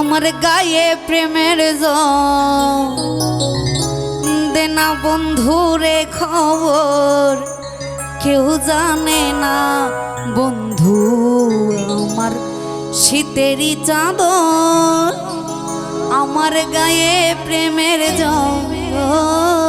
আমার গায়ে প্রেমের দেনা বন্ধুরে খবর, কেউ জানে না বন্ধু আমার শীতেরই চাদর। আমার গায়ে প্রেমের জল।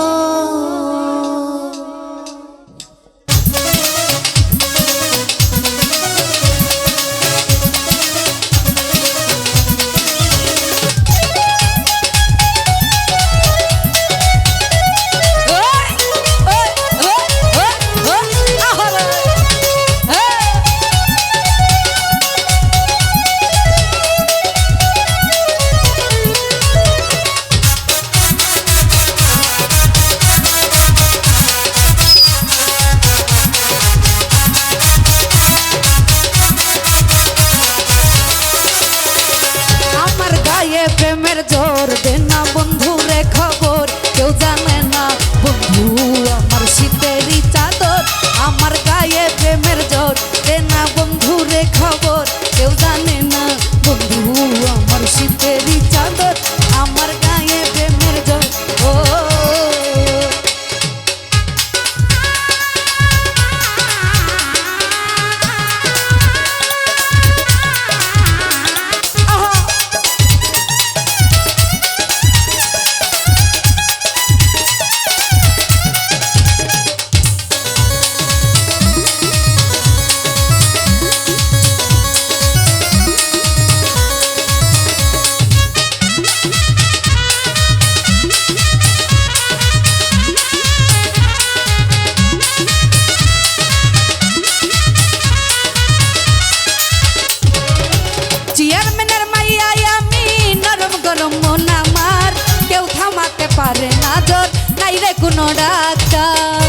ডাক্তার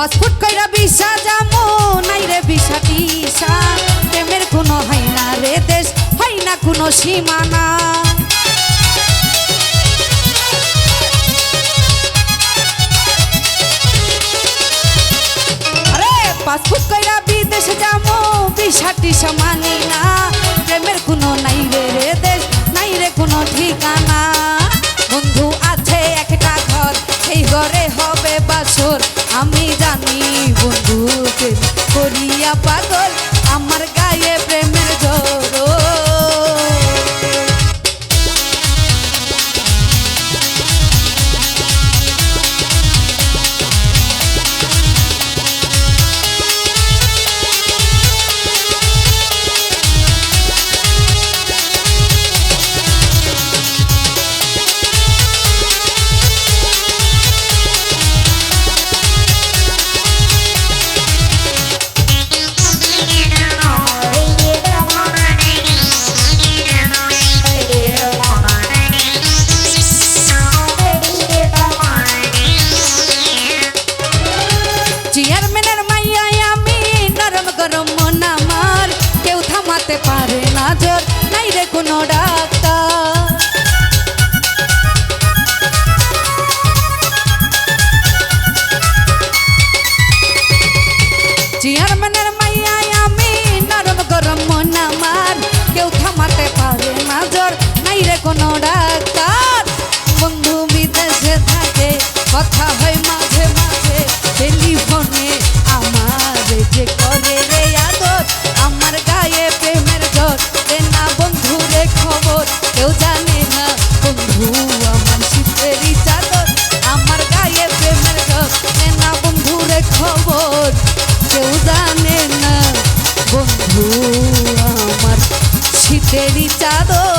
পাসপোর্ট কইরা বিশা যামো, নাই রে বিশা টিশা প্রেমের কোনো হয় না রে দেশ, হয় না কোনো সীমানা। পাসপোর্ট কইরা বিদেশে যামো বিশা টিসা পাগল গরম মন আমার। কেউ থামাতে পারে না জোর নাই রে কোনো ডাক্তার। চেয়ারম্যানের আমি, নরম গরম মন আমার। কেউ থামাতে পারে না জোর নাই রে কোনো ডাক্তার। he dichado